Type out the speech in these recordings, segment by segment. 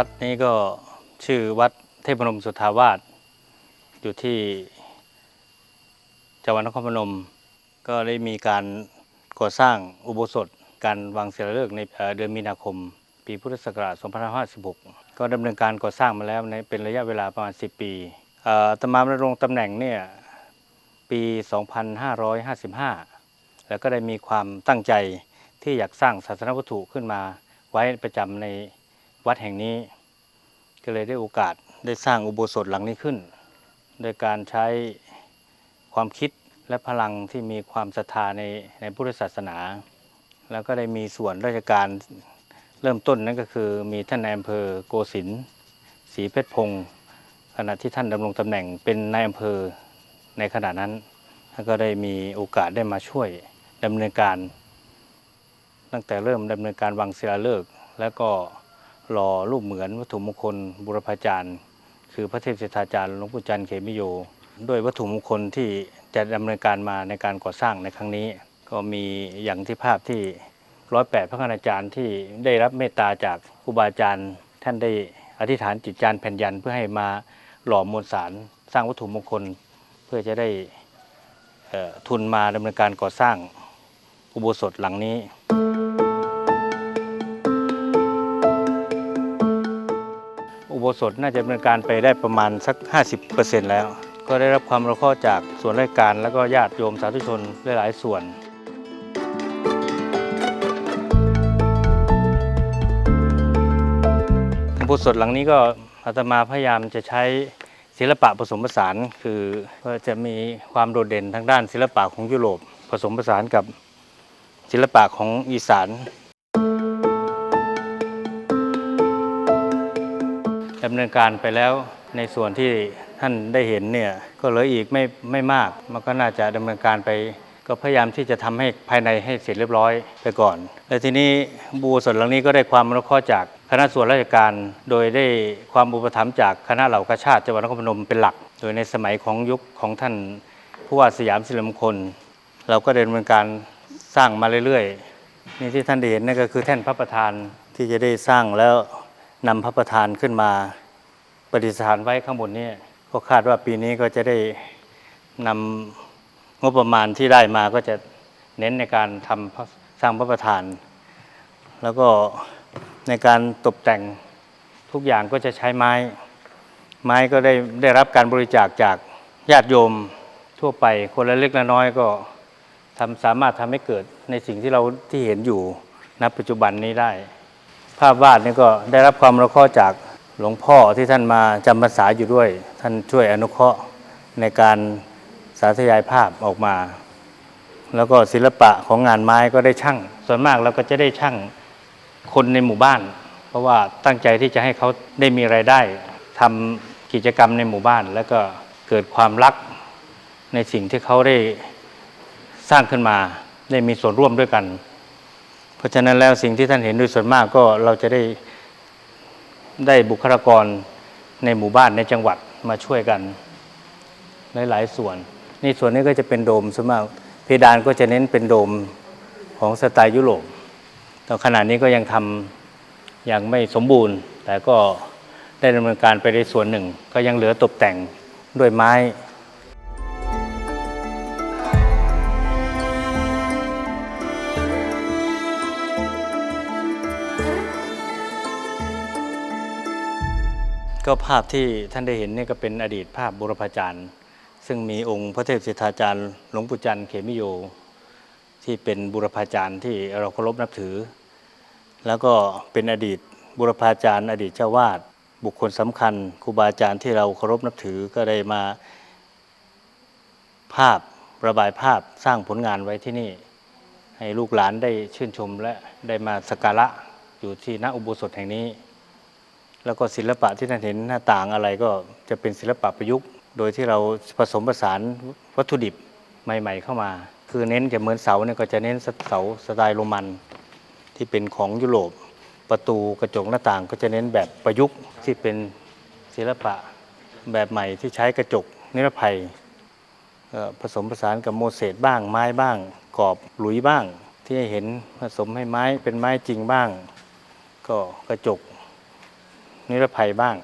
ัดนี้ก็ชื่อวัดเทพนมสุทธาวาสอยู่ที่จังหวัดนครพนม ก็ได้มีการก่อสร้างอุโบสถการวางศิลาฤกษ์ในเดือนมีนาคม ปีพุทธศักราช 2556 ก็ดำเนินการก่อสร้างมาแล้วในเป็นระยะเวลาประมาณ 10 ปีตมาดำรงตำแหน่งเนี่ยปี 2555 แล้วก็ได้มีความตั้งใจที่อยากสร้างศาสนวัตถุขึ้นมาไว้ประจำใน วัดแห่งนี้ ก็เลยได้โอกาสได้สร้างอุโบสถหลังนี้ขึ้น โดยการใช้ความคิดและพลังที่มีความศรัทธาในในพุทธศาสนา แล้วก็ได้มีส่วนราชการเริ่มต้นนั่นก็คือมีท่านนายอำเภอโกสินศรีเพชรพงศ์ขณะที่ท่านดำรงตำแหน่งเป็นนายอำเภอในขณะนั้นท่านก็ได้มีโอกาสได้มาช่วยดำเนินการ ตั้งแต่เริ่มดำเนินการวางศิลาฤกษ์แล้วก็ หล่อรูปเหมือนวัตถุมงคลบุรพาจารย์ คือพระเทพเสถาจารย์หลวงปู่จันทร์เขมิโยด้วยวัตถุมงคลที่จะดำเนินการมาในการก่อสร้างในครั้งนี้ ก็มีอย่างที่ภาพที่ร้อยแปดพระคณาจารย์ที่ได้รับเมตตาจากครูบาอาจารย์ ท่านได้อธิษฐานจิตจานแผ่นยันเพื่อให้มาหล่อมวลสารสร้างวัตถุมงคล เพื่อจะได้ทุนมาดำเนินการก่อสร้างอุโบสถหลังนี้ โบสถน่าจะเนินการไปได้ประมาณสัก 50%แล้ว ก็ได้รับความอนุเคระห์จากส่วนราชการแล้วก็ญาติโยมสาธุชนหลายๆ ส่วนอุโบสถหลังนี้ก็อาตมาพยายามจะใช้ศิลปะผสมผสานคือเพื่อจะมีความโดดเด่นทางด้านศิลปะของยุโรปผสมผสานกับศิลปะของอีสาน ดำเนินการไปแล้วในส่วนที่ท่านได้เห็นเนี่ยก็เหลืออีกไม่ไม่มาก มันก็น่าจะดำเนินการไปก็พยายามที่จะทำให้ภายในให้เสร็จเรียบร้อยไปก่อน และทีนี้บูสถหลังนี้ก็ได้ความอนุเคราะห์จากคณะส่วนราชการ โดยได้ความอุปถัมภ์จากคณะเหล่ากาชาติจังหวัดนครพนมเป็นหลัก โดยในสมัยของยุคของท่านผู้ว่าสยามศิริมงคล เราก็ดำเนินการสร้างมาเรื่อยๆนี่ที่ท่านเห็นนั่นก็คือแท่นพระประธานที่จะได้สร้างแล้ว นำพระประธานขึ้นมาประดิษฐานไว้ข้างบนนี้ก็คาดว่าปีนี้ก็จะได้นำงบประมาณที่ได้มาก็จะเน้นในการทำสร้างพระประธาน แล้วก็ในการตกแต่งทุกอย่างก็จะใช้ไม้ ไม้ก็ได้ได้รับการบริจาคจากญาติโยมทั่วไป คนละเล็กละน้อยก็ทำสามารถทำให้เกิดในสิ่งที่เราที่เห็นอยู่ณปัจจุบันนี้ได้ ภาพวาดนี่ก็ได้รับความอนุเคราะห์จากหลวงพ่อที่ท่านมาจำพรรษาอยู่ด้วย ท่านช่วยอนุเคราะห์ในการสาธยายภาพออกมา แล้วก็ศิลปะของงานไม้ก็ได้ช่าง ส่วนมากเราก็จะได้ช่างคนในหมู่บ้าน เพราะว่าตั้งใจที่จะให้เขาได้มีรายได้ทำกิจกรรมในหมู่บ้าน แล้วก็เกิดความรักในสิ่งที่เขาได้สร้างขึ้นมาได้มีส่วนร่วมด้วยกัน เพราะฉะนั้นแล้วสิ่งที่ท่านเห็นโดยส่วนมากก็เราจะได้ได้บุคลากรในหมู่บ้านในจังหวัดมาช่วยกันหลายๆส่วน นี่ส่วนนี้ก็จะเป็นโดมส่วนมากเพดานก็จะเน้นเป็นโดมของสไตล์ยุโรปแต่ขณะนี้ก็ยังทำยังไม่สมบูรณ์ แต่ก็ได้ดำเนินการไปในส่วนหนึ่ง ก็ยังเหลือตกแต่งด้วยไม้ ก็ภาพที่ท่านได้เห็นนี่ก็เป็นอดีตภาพบุรพาจารย์ ซึ่งมีองค์พระเทพสิทธาจารย์หลวงปู่จันทร์เขมิโย ที่เป็นบุรพาจารย์ที่เราเคารพนับถือ แล้วก็เป็นอดีตบุรพาจารย์ อดีตเจ้าวาดบุคคลสำคัญครูบาอาจารย์ที่เราเคารพนับถือก็ได้มาภาพระบายภาพสร้างผลงานไว้ที่นี่ ให้ลูกหลานได้ชื่นชมและได้มาสักการะอยู่ที่ณอุโบสถแห่งนี้ แล้วก็ศิลปะที่ท่านเห็นหน้าต่างอะไรก็จะเป็นศิลปะประยุกต์ โดยที่เราผสมผสานวัตถุดิบใหม่ ๆ เข้ามา คือเน้นจะเหมือนเสาเนี่ยก็จะเน้นเสาสไตล์โรมัน ที่เป็นของยุโรปประตูกระจกหน้าต่างก็จะเน้นแบบประยุกต์ที่เป็นศิลปะแบบใหม่ที่ใช้กระจกนิรภัยผสมผสานกับโมเสสบ้างไม้บ้างกรอบหลุยบ้าง ที่ให้เห็นผสมให้ไม้เป็นไม้จริงบ้าง ก็กระจก นิรภัยบ้าง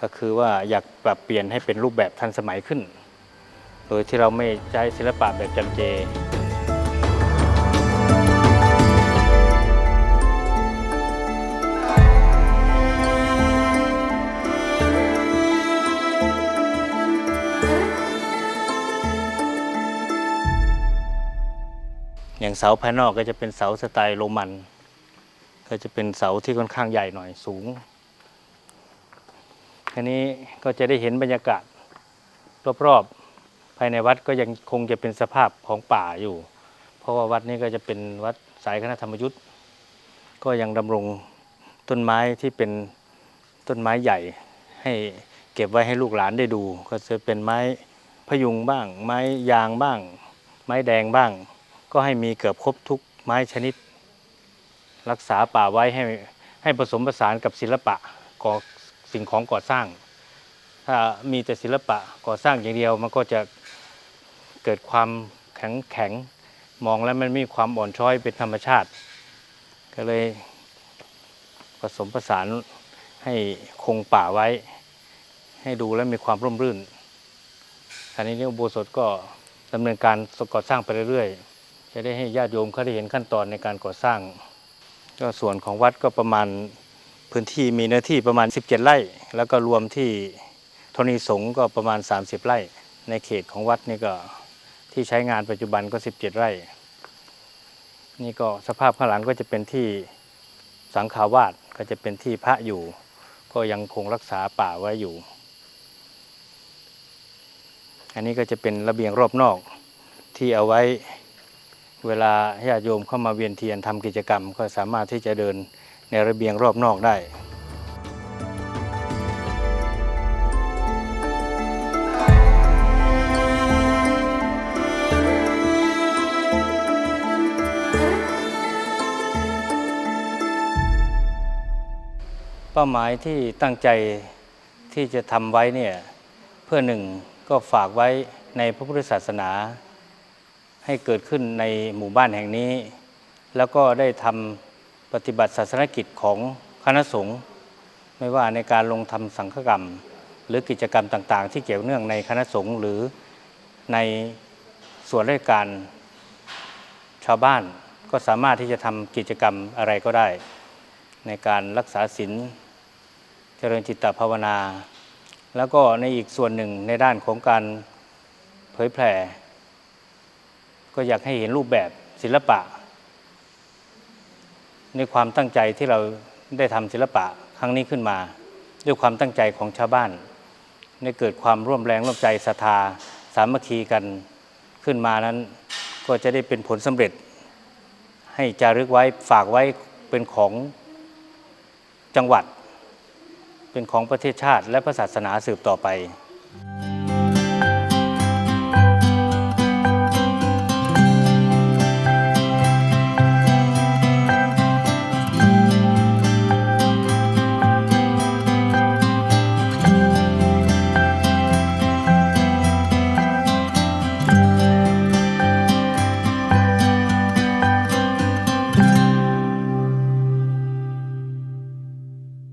ก็คือว่าอยากปรับเปลี่ยนให้เป็นรูปแบบทันสมัยขึ้น โดยที่เราไม่ใช้ศิลปะแบบจำเจอย่างเสาภายนอกก็จะเป็นเสาสไตล์โรมัน ก็จะเป็นเสาที่ค่อนข้างใหญ่หน่อยสูง ทีนี้ก็จะได้เห็นบรรยากาศรอบๆภายในวัดก็ยังคงจะเป็นสภาพของป่าอยู่ เพราะว่าวัดนี้ก็จะเป็นวัดสายคณะธรรมยุทธ์ก็ยังดำรงต้นไม้ที่เป็นต้นไม้ใหญ่ ให้เก็บไว้ให้ลูกหลานได้ดู ก็จะเป็นไม้พยุงบ้าง ไม้ยางบ้าง ไม้แดงบ้าง ก็ให้มีเกือบครบทุกไม้ชนิด รักษาป่าไว้ให้ให้ผสมผสานกับศิลปะก่อ สิ่งของก่อสร้าง ถ้ามีแต่ศิลปะก่อสร้างอย่างเดียว มันก็จะเกิดความแข็งแข็งมองแล้วมันมีความอ่อนช้อยเป็นธรรมชาติ ก็เลยผสมผสานให้คงป่าไว้ ให้ดูแล้วมีความร่มรื่นอันนี้อุโบสถก็ดำเนินการก่อสร้างไปเรื่อยๆ จะได้ให้ญาติโยมเขาได้เห็นขั้นตอนในการก่อสร้าง ก็ส่วนของวัดก็ประมาณ พื้นที่มีเนื้อที่ประมาณ 17 ไร่ แล้วก็รวมที่ธรณีสงก็ประมาณ 30 ไร่ ในเขตของวัดนี่ก็ที่ใช้งานปัจจุบันก็ 17 ไร่ นี่ก็สภาพข้างหลังก็จะเป็นที่สังขาวาสก็จะเป็นที่พระอยู่ ก็ยังคงรักษาป่าไว้อยู่ อันนี้ก็จะเป็นระเบียงรอบนอกที่เอาไว้เวลาญาติโยมเข้ามาเวียนเทียนทำกิจกรรม ก็สามารถที่จะเดิน ในระเบียงรอบนอกได้เป้าหมายที่ตั้งใจที่จะทำไว้เนี่ยเพื่อหนึ่งก็ฝากไว้ในพระพุทธศาสนา ให้เกิดขึ้นในหมู่บ้านแห่งนี้ แล้วก็ได้ทำ ปฏิบัติศาสนกิจของคณะสงฆ์ไม่ว่าในการลงทำสังฆกรรม หรือกิจกรรมต่างๆ ที่เกี่ยวเนื่องในคณะสงฆ์หรือในส่วนราชการชาวบ้านก็สามารถที่จะทำกิจกรรมอะไรก็ได้ ในการรักษาศีลเจริญจิตตภาวนา แล้วก็ในอีกส่วนหนึ่งในด้านของการเผยแผ่ก็อยากให้เห็นรูปแบบศิลปะ ในความตั้งใจที่เราได้ทำศิลปะครั้งนี้ขึ้นมา ด้วยความตั้งใจของชาวบ้านได้เกิดความร่วมแรงร่วมใจศรัทธาสามัคคีกันขึ้นมานั้น ก็จะได้เป็นผลสำเร็จ ให้จารึกไว้ฝากไว้เป็นของจังหวัด เป็นของประเทศชาติและพระศาสนาสืบต่อไป